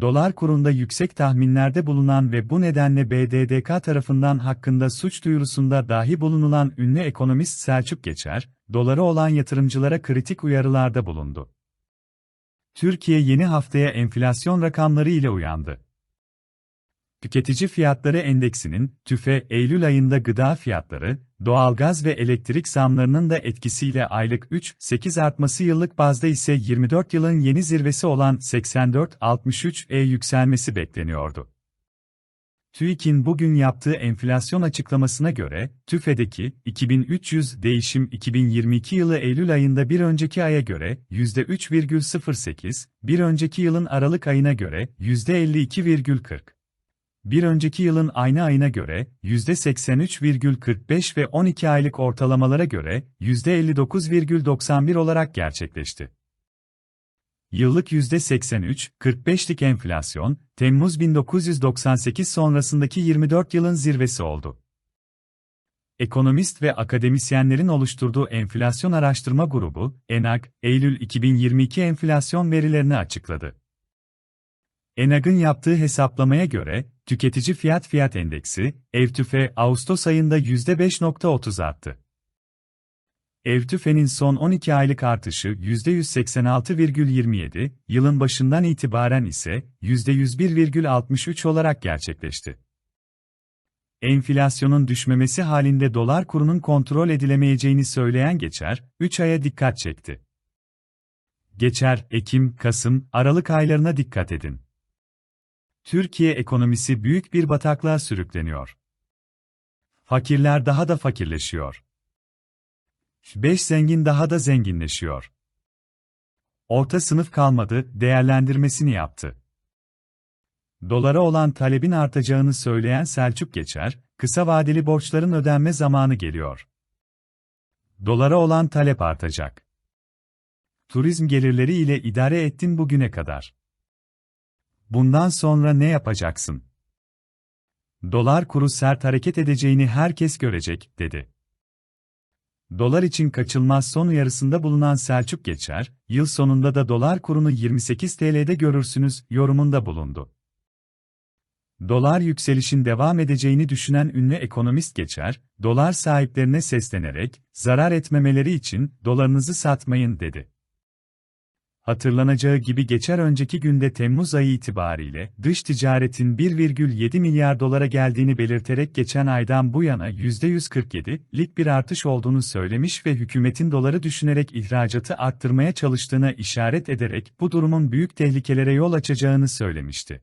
Dolar kurunda yüksek tahminlerde bulunan ve bu nedenle BDDK tarafından hakkında suç duyurusunda dahi bulunulan ünlü ekonomist Selçuk Geçer, dolara olan yatırımcılara kritik uyarılarda bulundu. Türkiye yeni haftaya enflasyon rakamları ile uyandı. Tüketici Fiyatları Endeksinin, TÜFE, Eylül ayında gıda fiyatları, doğalgaz ve elektrik zamlarının da etkisiyle aylık 3.8 artması yıllık bazda ise 24 yılın yeni zirvesi olan 84.63'e yükselmesi bekleniyordu. TÜİK'in bugün yaptığı enflasyon açıklamasına göre, TÜFE'deki 2300 değişim 2022 yılı Eylül ayında bir önceki aya göre %3,08, bir önceki yılın Aralık ayına göre %52,40 bir önceki yılın aynı ayına göre %83,45 ve 12 aylık ortalamalara göre %59,91 olarak gerçekleşti. Yıllık %83,45'lik enflasyon, Temmuz 1998 sonrasındaki 24 yılın zirvesi oldu. Ekonomist ve akademisyenlerin oluşturduğu enflasyon araştırma grubu, ENAG, Eylül 2022 enflasyon verilerini açıkladı. ENAG'ın yaptığı hesaplamaya göre, tüketici fiyat fiyat endeksi, EVTÜFE, Ağustos ayında %5.30 arttı. EVTÜFE'nin son 12 aylık artışı %186,27, yılın başından itibaren ise %101,63 olarak gerçekleşti. Enflasyonun düşmemesi halinde dolar kurunun kontrol edilemeyeceğini söyleyen Geçer, 3 aya dikkat çekti. Geçer, Ekim, Kasım, Aralık aylarına dikkat edin. Türkiye ekonomisi büyük bir bataklığa sürükleniyor. Fakirler daha da fakirleşiyor. Beş zengin daha da zenginleşiyor. Orta sınıf kalmadı, değerlendirmesini yaptı. Dolara olan talebin artacağını söyleyen Selçuk Geçer, kısa vadeli borçların ödenme zamanı geliyor. Dolara olan talep artacak. Turizm gelirleri ile idare ettin bugüne kadar. Bundan sonra ne yapacaksın? Dolar kuru sert hareket edeceğini herkes görecek, dedi. Dolar için kaçılmaz son uyarısında bulunan Selçuk Geçer, yıl sonunda da dolar kurunu 28 TL'de görürsünüz, yorumunda bulundu. Dolar yükselişin devam edeceğini düşünen ünlü ekonomist Geçer, dolar sahiplerine seslenerek, zarar etmemeleri için dolarınızı satmayın dedi. Hatırlanacağı gibi geçer önceki günde Temmuz ayı itibariyle dış ticaretin 1,7 milyar dolara geldiğini belirterek geçen aydan bu yana %147'lik bir artış olduğunu söylemiş ve hükümetin doları düşünerek ihracatı arttırmaya çalıştığına işaret ederek bu durumun büyük tehlikelere yol açacağını söylemişti.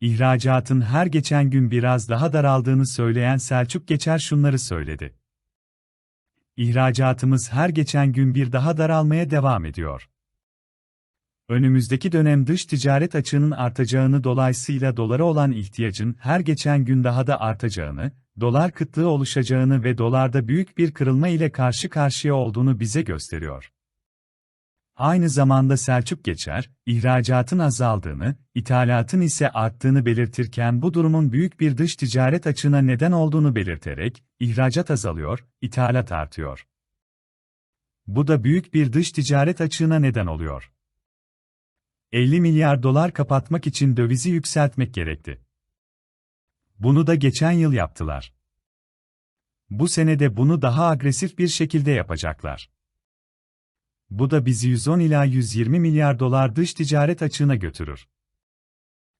İhracatın her geçen gün biraz daha daraldığını söyleyen Selçuk Geçer şunları söyledi. İhracatımız her geçen gün bir daha daralmaya devam ediyor. Önümüzdeki dönem dış ticaret açığının artacağını dolayısıyla dolara olan ihtiyacın her geçen gün daha da artacağını, dolar kıtlığı oluşacağını ve dolarda büyük bir kırılma ile karşı karşıya olduğunu bize gösteriyor. Aynı zamanda Selçuk Geçer, ihracatın azaldığını, ithalatın ise arttığını belirtirken bu durumun büyük bir dış ticaret açığına neden olduğunu belirterek, ihracat azalıyor, ithalat artıyor. Bu da büyük bir dış ticaret açığına neden oluyor. 50 milyar dolar kapatmak için dövizi yükseltmek gerekti. Bunu da geçen yıl yaptılar. Bu sene de bunu daha agresif bir şekilde yapacaklar. Bu da bizi 110 ila 120 milyar dolar dış ticaret açığına götürür.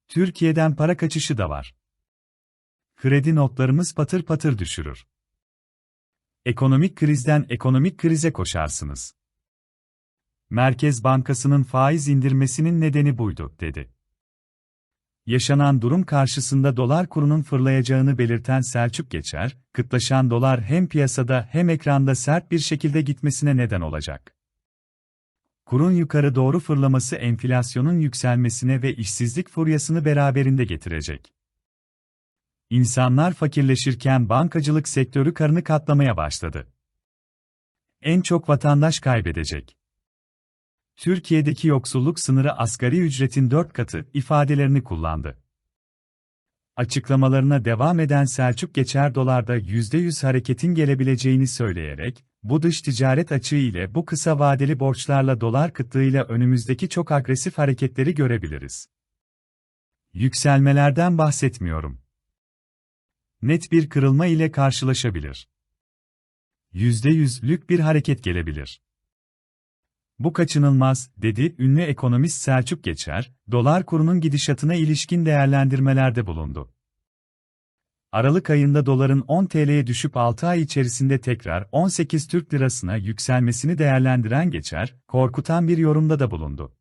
Türkiye'den para kaçışı da var. Kredi notlarımız patır patır düşürür. Ekonomik krizden ekonomik krize koşarsınız. Merkez Bankası'nın faiz indirmesinin nedeni buydu, dedi. Yaşanan durum karşısında dolar kurunun fırlayacağını belirten Selçuk Geçer, kıtlaşan dolar hem piyasada hem ekranda sert bir şekilde gitmesine neden olacak. Kurun yukarı doğru fırlaması enflasyonun yükselmesine ve işsizlik furyasını beraberinde getirecek. İnsanlar fakirleşirken bankacılık sektörü karını katlamaya başladı. En çok vatandaş kaybedecek. Türkiye'deki yoksulluk sınırı asgari ücretin 4 katı ifadelerini kullandı. Açıklamalarına devam eden Selçuk Geçer dolarda %100 hareketin gelebileceğini söyleyerek, bu dış ticaret açığı ile bu kısa vadeli borçlarla dolar kıtlığıyla önümüzdeki çok agresif hareketleri görebiliriz. Yükselmelerden bahsetmiyorum. Net bir kırılma ile karşılaşabilir. %100'lük bir hareket gelebilir. Bu kaçınılmaz, dedi ünlü ekonomist Selçuk Geçer, dolar kurunun gidişatına ilişkin değerlendirmelerde bulundu. Aralık ayında doların 10 TL'ye düşüp 6 ay içerisinde tekrar 18 Türk Lirasına yükselmesini değerlendiren Geçer, korkutan bir yorumda da bulundu.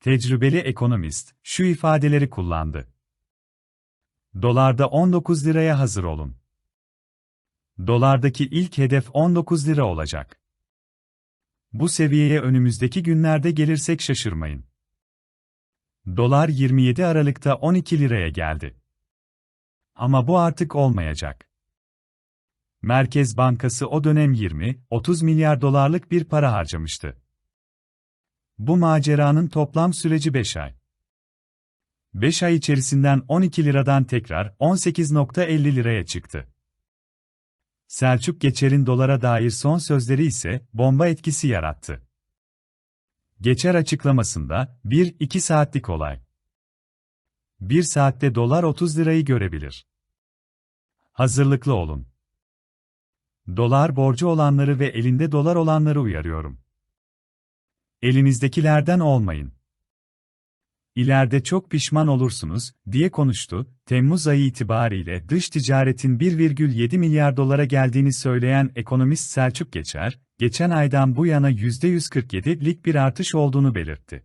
Tecrübeli ekonomist, şu ifadeleri kullandı. Dolarda 19 liraya hazır olun. Dolardaki ilk hedef 19 lira olacak. Bu seviyeye önümüzdeki günlerde gelirsek şaşırmayın. Dolar 27 Aralık'ta 12 liraya geldi. Ama bu artık olmayacak. Merkez Bankası o dönem 20-30 milyar dolarlık bir para harcamıştı. Bu maceranın toplam süreci 5 ay. 5 ay içerisinden 12 liradan tekrar 18.50 liraya çıktı. Selçuk Geçer'in dolara dair son sözleri ise bomba etkisi yarattı. Geçer açıklamasında 1-2 saatlik olay. 1 saatte dolar 30 lirayı görebilir. Hazırlıklı olun. Dolar borcu olanları ve elinde dolar olanları uyarıyorum. Elinizdekilerden olmayın. İleride çok pişman olursunuz, diye konuştu. Temmuz ayı itibariyle dış ticaretin 1,7 milyar dolara geldiğini söyleyen ekonomist Selçuk Geçer, geçen aydan bu yana %147'lik bir artış olduğunu belirtti.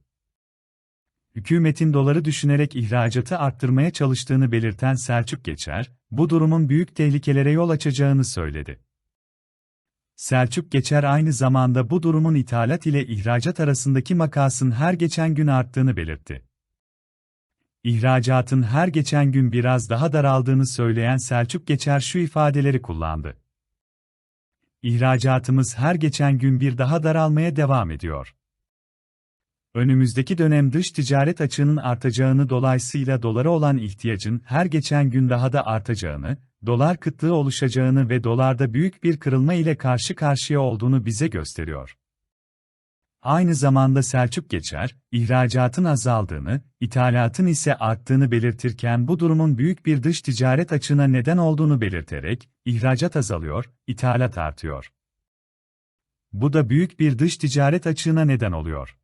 Hükümetin doları düşünerek ihracatı arttırmaya çalıştığını belirten Selçuk Geçer, bu durumun büyük tehlikelere yol açacağını söyledi. Selçuk Geçer aynı zamanda bu durumun ithalat ile ihracat arasındaki makasın her geçen gün arttığını belirtti. İhracatın her geçen gün biraz daha daraldığını söyleyen Selçuk Geçer şu ifadeleri kullandı. İhracatımız her geçen gün bir daha daralmaya devam ediyor. Önümüzdeki dönem dış ticaret açığının artacağını dolayısıyla dolara olan ihtiyacın her geçen gün daha da artacağını, dolar kıtlığı oluşacağını ve dolarda büyük bir kırılma ile karşı karşıya olduğunu bize gösteriyor. Aynı zamanda Selçuk Geçer, ihracatın azaldığını, ithalatın ise arttığını belirtirken bu durumun büyük bir dış ticaret açığına neden olduğunu belirterek, ihracat azalıyor, ithalat artıyor. Bu da büyük bir dış ticaret açığına neden oluyor.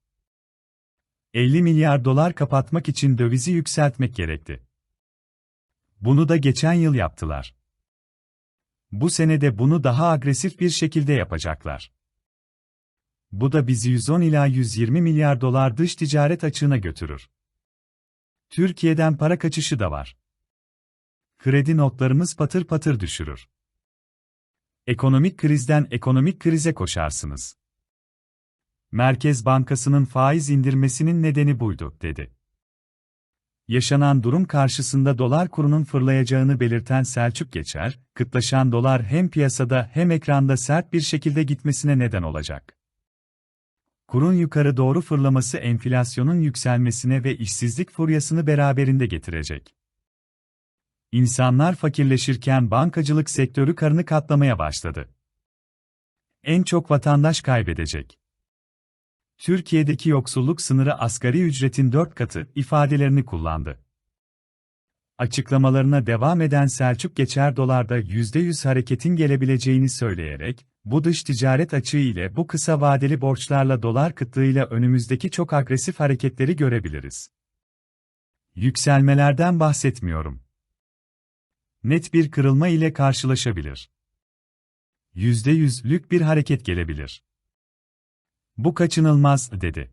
50 milyar dolar kapatmak için dövizi yükseltmek gerekti. Bunu da geçen yıl yaptılar. Bu senede bunu daha agresif bir şekilde yapacaklar. Bu da bizi 110 ila 120 milyar dolar dış ticaret açığına götürür. Türkiye'den para kaçışı da var. Kredi notlarımız patır patır düşürür. Ekonomik krizden ekonomik krize koşarsınız. Merkez Bankası'nın faiz indirmesinin nedeni buydu, dedi. Yaşanan durum karşısında dolar kurunun fırlayacağını belirten Selçuk Geçer, kıtlaşan dolar hem piyasada hem ekranda sert bir şekilde gitmesine neden olacak. Kurun yukarı doğru fırlaması enflasyonun yükselmesine ve işsizlik furyasını beraberinde getirecek. İnsanlar fakirleşirken bankacılık sektörü karını katlamaya başladı. En çok vatandaş kaybedecek. Türkiye'deki yoksulluk sınırı asgari ücretin 4 katı ifadelerini kullandı. Açıklamalarına devam eden Selçuk Geçer dolarda %100 hareketin gelebileceğini söyleyerek, bu dış ticaret açığı ile bu kısa vadeli borçlarla dolar kıtlığıyla önümüzdeki çok agresif hareketleri görebiliriz. Yükselmelerden bahsetmiyorum. Net bir kırılma ile karşılaşabilir. %100'lük bir hareket gelebilir. Bu kaçınılmaz, dedi.